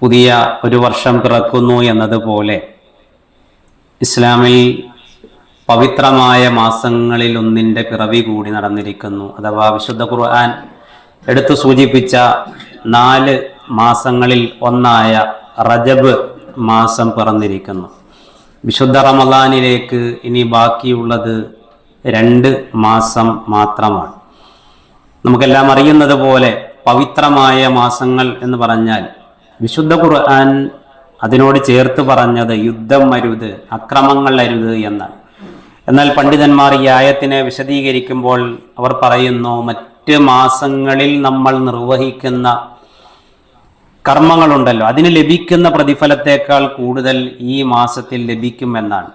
പുതിയ ഒരു വർഷം പിറക്കുന്നു എന്നതുപോലെ ഇസ്ലാമിൽ പവിത്രമായ മാസങ്ങളിൽ ഒന്നിന്റെ പിറവി കൂടി നടന്നിരിക്കുന്നു. അഥവാ വിശുദ്ധ ഖുർആൻ എടുത്തു സൂചിപ്പിച്ച നാല് മാസങ്ങളിൽ ഒന്നായ റജബ് മാസം പിറന്നിരിക്കുന്നു. വിശുദ്ധ റമദാനിലേക്ക് ഇനി ബാക്കിയുള്ളത് രണ്ട് മാസം മാത്രമാണ്. നമുക്കെല്ലാം അറിയുന്നത് പോലെ പവിത്രമായ മാസങ്ങൾ എന്ന് പറഞ്ഞാൽ വിശുദ്ധ ഖുർആൻ അതിനോട് ചേർത്ത് പറഞ്ഞത് യുദ്ധം അരുത് അക്രമങ്ങൾ അരുത് എന്ന് എന്നാൽ പണ്ഡിതന്മാർ ഈ ആയത്തിനെ വിശദീകരിക്കുമ്പോൾ അവർ പറയുന്നു മറ്റ് മാസങ്ങളിൽ നമ്മൾ നിർവഹിക്കുന്ന കർമ്മങ്ങളുണ്ടല്ലോ അതിന് ലഭിക്കുന്ന പ്രതിഫലത്തേക്കാൾ കൂടുതൽ ഈ മാസത്തിൽ ലഭിക്കുമെന്നാണ്.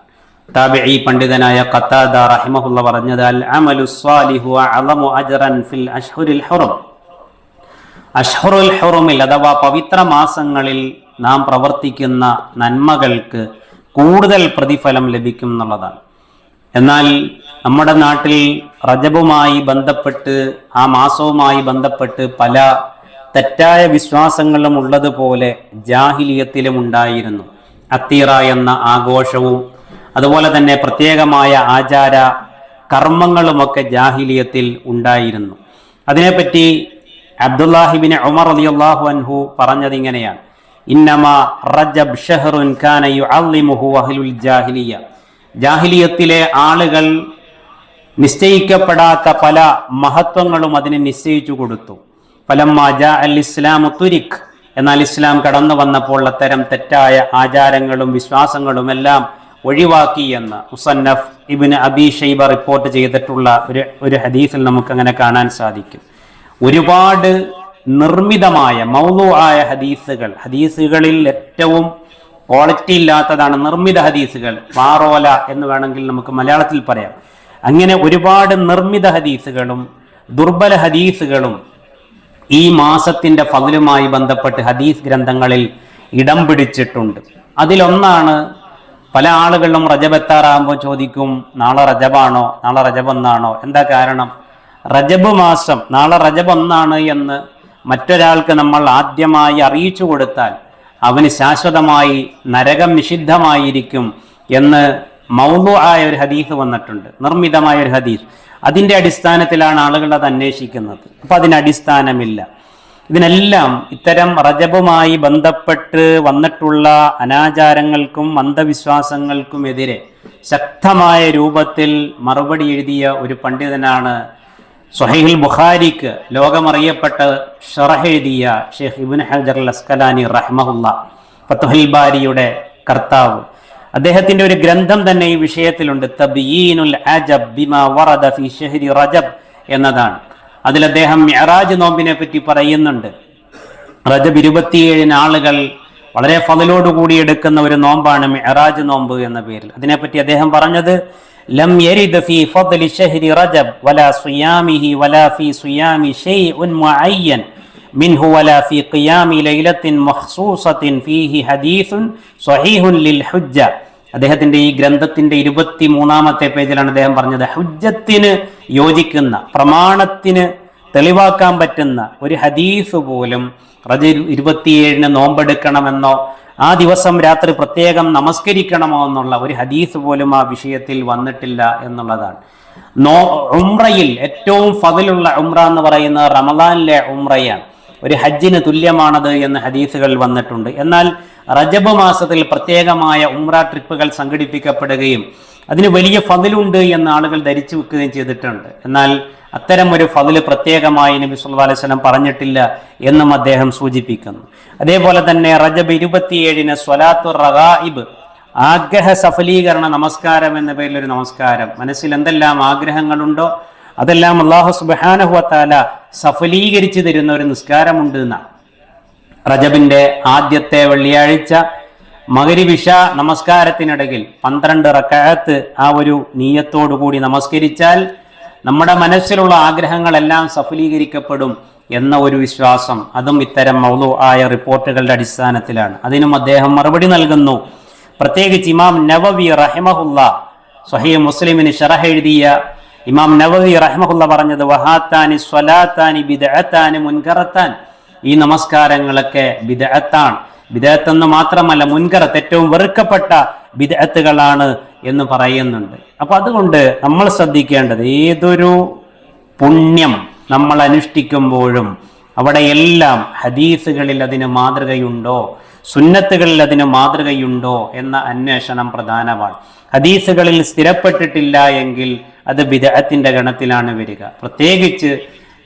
താബിഈ പണ്ഡിതനായ ഖത്താദ റഹിമഹുള്ള പറഞ്ഞത് അൽ അമലു സ്വാലിഹു അലമു അജ്റൻ ഫിൽ അഷ്ഹുരിൽ ഹുറം. അഷ്ഹുറുൽ ഹുറുമിൽ അഥവാ പവിത്ര മാസങ്ങളിൽ നാം പ്രവർത്തിക്കുന്ന നന്മകൾക്ക് കൂടുതൽ പ്രതിഫലം ലഭിക്കും എന്നുള്ളതാണ്. എന്നാൽ നമ്മുടെ നാട്ടിൽ റജബുമായി ബന്ധപ്പെട്ട് ആ മാസവുമായി ബന്ധപ്പെട്ട് പല തെറ്റായ വിശ്വാസങ്ങളും ഉള്ളതുപോലെ ജാഹിലിയത്തിലും ഉണ്ടായിരുന്നു. അത്തീറ എന്ന ആഘോഷവും അതുപോലെ തന്നെ പ്രത്യേകമായ ആചാര കർമ്മങ്ങളുമൊക്കെ ജാഹിലിയത്തിൽ ഉണ്ടായിരുന്നു. അതിനെപ്പറ്റി അബ്ദുല്ലാഹിബിൻ ഉമർ അലി അള്ളാഹു അൻഹു പറഞ്ഞത് ഇങ്ങനെയാണ്. ഇന്നമ റജബ് ജാഹിലിയത്തിലെ ആളുകൾ നിശ്ചയിക്കപ്പെടാത്ത പല മഹത്വങ്ങളും അതിനെ നിശ്ചയിച്ചു കൊടുത്തു. ഫലം ജാ അൽ ഇസ്ലാമു തുരിഖ്. എന്നാൽ ഇസ്ലാം കടന്നു വന്നപ്പോൾ അത്തരം തെറ്റായ ആചാരങ്ങളും വിശ്വാസങ്ങളും എല്ലാം ഒഴിവാക്കി എന്ന് Musannaf Ibn Abi Shaiba report ചെയ്തിട്ടുള്ള ഒരു ഒരു ഹദീസിൽ നമുക്കങ്ങനെ കാണാൻ സാധിക്കും. ഒരുപാട് നിർമ്മിതമായ മൗലു ആയ ഹദീസുകൾ. ഹദീസുകളിൽ ഏറ്റവും ക്വാളിറ്റി ഇല്ലാത്തതാണ് നിർമ്മിത ഹദീസുകൾ. പാറോല എന്ന് വേണമെങ്കിൽ നമുക്ക് മലയാളത്തിൽ പറയാം. അങ്ങനെ ഒരുപാട് നിർമ്മിത ഹദീസുകളും ദുർബല ഹദീസുകളും ഈ മാസത്തിന്റെ ഫതിലുമായി ബന്ധപ്പെട്ട് ഹദീസ് ഗ്രന്ഥങ്ങളിൽ ഇടം പിടിച്ചിട്ടുണ്ട്. അതിലൊന്നാണ് പല ആളുകളും റജബ് എത്താറാകുമ്പോൾ ചോദിക്കും നാളെ റജബാണോ? നാളെ റജബ് ഒന്നാണോ? എന്താ കാരണം? റജബ് മാസം നാളെ റജബ് ഒന്നാണ് എന്ന് മറ്റൊരാൾക്ക് നമ്മൾ ആദ്യമായി അറിയിച്ചു കൊടുത്താൽ അവന് ശാശ്വതമായി നരകം നിഷിദ്ധമായിരിക്കും എന്ന് മൗലു ആയ ഒരു ഹദീസ് വന്നിട്ടുണ്ട്. നിർമ്മിതമായ ഒരു ഹദീസ്. അതിന്റെ അടിസ്ഥാനത്തിലാണ് ആളുകൾ അത് അന്വേഷിക്കുന്നത്. അപ്പൊ അതിന് അടിസ്ഥാനമില്ല. ഇതിനെല്ലാം ഇത്തരം റജബുമായി ബന്ധപ്പെട്ട് വന്നിട്ടുള്ള അനാചാരങ്ങൾക്കും അന്ധവിശ്വാസങ്ങൾക്കുമെതിരെ ശക്തമായ രൂപത്തിൽ മറുപടി എഴുതിയ ഒരു പണ്ഡിതനാണ് സുഹൈൽ ബുഖാരിക്ക് ലോകമറിയപ്പെട്ട ഷറഹേദിയ ഷെയ്ഖ് ഇബിൻ ഹജർ അസ്കലാനി റഹ്മഹുല്ല ഫത്തുഹൽ ബാരിയുടെ കർത്താവ്. അദ്ദേഹത്തിന്റെ ഒരു ഗ്രന്ഥം തന്നെ ഈ വിഷയത്തിലുണ്ട്. തബീനുൽ അജബ് ബിമാ വറദ ഫി ഷഹരി റജബ് എന്നതാണ്. അതിൽ അദ്ദേഹം മിഅറാജ് നോമ്പിനെ പറ്റി പറയുന്നുണ്ട്. റജബ് ഇരുപത്തിയേഴിന് ആളുകൾ വളരെ ഫതിലോടുകൂടി എടുക്കുന്ന ഒരു നോമ്പാണ് മിഅറാജ് നോമ്പ് എന്ന പേരിൽ. അതിനെപ്പറ്റി അദ്ദേഹം പറഞ്ഞത് ലം യരിദ് ഫീ ഫദ്ലി ഷഹ്രി റജബ് വലാ സിയാമിഹി വലാ ഫീ സിയാമി ഷൈഉൻ മുഅയ്യൻ മിൻഹു വലാ ഫീ ഖിയാമി ലൈലത്തിൻ മഖ്സൂസത്തിൻ ഫീഹി ഹദീസുൻ സ്വഹീഹുൻ ലിൽ ഹുജ്ജ അദ്ദേഹത്തിന്റെ ഈ ഗ്രന്ഥത്തിന്റെ ഇരുപത്തി മൂന്നാമത്തെ പേജിലാണ് അദ്ദേഹം പറഞ്ഞത്. ഹുജ്ജത്തിന് യോജിക്കുന്ന പ്രമാണത്തിന് തെളിവാക്കാൻ പറ്റുന്ന ഒരു ഹദീസ് പോലും റജ ഇരുപത്തിയേഴിന് നോമ്പെടുക്കണമെന്നോ ആ ദിവസം രാത്രി പ്രത്യേകം നമസ്കരിക്കണമോ എന്നുള്ള ഒരു ഹദീസ് പോലും ആ വിഷയത്തിൽ വന്നിട്ടില്ല എന്നുള്ളതാണ്. നോ ഉംറയിൽ ഏറ്റവും ഫതിലുള്ള ഉംറ എന്ന് പറയുന്ന റമദാനിലെ ഉംറയാണ്. ഒരു ഹജ്ജിന് തുല്യമാണത് എന്ന് ഹദീസുകൾ വന്നിട്ടുണ്ട്. എന്നാൽ റജബ് മാസത്തിൽ പ്രത്യേകമായ ഉംറ ട്രിപ്പുകൾ സംഘടിപ്പിക്കപ്പെടുകയും അതിന് വലിയ ഫതിലുണ്ട് എന്ന് ആളുകൾ ധരിച്ചു വെക്കുകയും ചെയ്തിട്ടുണ്ട്. എന്നാൽ അത്തരം ഒരു ഫതിൽ പ്രത്യേകമായി നബി സുല്ലാ അലൈഹി വസല്ലം പറഞ്ഞിട്ടില്ല എന്നും അദ്ദേഹം സൂചിപ്പിക്കുന്നു. അതേപോലെ തന്നെ റജബ് ഇരുപത്തിയേഴിന് സ്വലാത്തു റഗായിബ് ആഗ്രഹ സഫലീകരണ നമസ്കാരം എന്ന പേരിൽ ഒരു നമസ്കാരം. മനസ്സിൽ എന്തെല്ലാം ആഗ്രഹങ്ങളുണ്ടോ അതെല്ലാം അള്ളാഹു സുബാനഹുവത്താല സഫലീകരിച്ചു തരുന്ന ഒരു നിസ്കാരമുണ്ട് എന്നാണ്. റജബിന്റെ ആദ്യത്തെ വെള്ളിയാഴ്ച മകരിവിഷ നമസ്കാരത്തിനിടയിൽ പന്ത്രണ്ട് റക്കായത്ത് ആ ഒരു നീയത്തോടു കൂടി നമസ്കരിച്ചാൽ നമ്മുടെ മനസ്സിലുള്ള ആഗ്രഹങ്ങളെല്ലാം സഫലീകരിക്കപ്പെടും എന്ന ഒരു വിശ്വാസം അതും ഇത്തരം മൗലു ആയ റിപ്പോർട്ടുകളുടെ അടിസ്ഥാനത്തിലാണ്. അതിനും അദ്ദേഹം മറുപടി നൽകുന്നു. പ്രത്യേകിച്ച് ഇമാം നവവി റഹിമഹുല്ല സഹീ മുസ്ലിമിന് ഷറഹ് എഴുതിയ ഇമാം നവവി റഹ്മഹുല്ല പറഞ്ഞത് വഹാത്താനി സ്വലാത്താനി ബിദഅത്താനി മുൻകറത്താൻ. ഈ നമസ്കാരങ്ങളൊക്കെ ബിദഅത്താണ്. ബിദഅത്ത് എന്ന് മാത്രമല്ല മുൻകറത്ത് ഏറ്റവും വെറുക്കപ്പെട്ട ബിദഅത്തുകളാണ് എന്ന് പറയുന്നുണ്ട്. അപ്പൊ അതുകൊണ്ട് നമ്മൾ ശ്രദ്ധിക്കേണ്ടത് ഏതൊരു പുണ്യം നമ്മൾ അനുഷ്ഠിക്കുമ്പോഴും അവിടെയെല്ലാം ഹദീസുകളിൽ അതിന് മാതൃകയുണ്ടോ സുന്നത്തുകളിൽ അതിന് മാതൃകയുണ്ടോ എന്ന അന്വേഷണം പ്രധാനമാണ്. ഹദീസുകളിൽ സ്ഥിരപ്പെട്ടിട്ടില്ല എങ്കിൽ അത് ബിദഅത്തിന്റെ ഗണത്തിലാണ് വരിക. പ്രത്യേകിച്ച്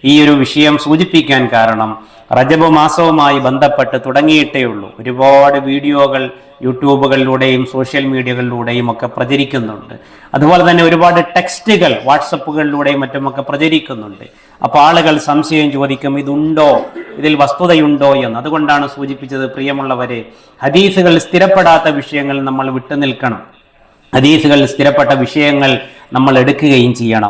ഈ ഒരു വിഷയം സൂചിപ്പിക്കാൻ കാരണം റജബ് മാസവുമായി ബന്ധപ്പെട്ട് തുടങ്ങിയിട്ടേ ഉള്ളൂ. ഒരുപാട് വീഡിയോകൾ യൂട്യൂബുകളിലൂടെയും സോഷ്യൽ മീഡിയകളിലൂടെയും ഒക്കെ പ്രചരിക്കുന്നുണ്ട്. അതുപോലെ തന്നെ ഒരുപാട് ടെക്സ്റ്റുകൾ വാട്സപ്പുകളിലൂടെയും മറ്റുമൊക്കെ പ്രചരിക്കുന്നുണ്ട്. അപ്പോൾ ആളുകൾ സംശയം ചോദിക്കും ഇതുണ്ടോ? ഇതിൽ വസ്തുതയുണ്ടോ? എന്ന്. അതുകൊണ്ടാണ് സൂചിപ്പിച്ചത് പ്രിയമുള്ളവരെ ഹദീസുകൾ സ്ഥിരപ്പെടാത്ത വിഷയങ്ങൾ നമ്മൾ വിട്ടുനിൽക്കണം. ഹദീസുകൾ സ്ഥിരപ്പെട്ട വിഷയങ്ങൾ നമ്മൾ എടുക്കുകയും ചെയ്യണം.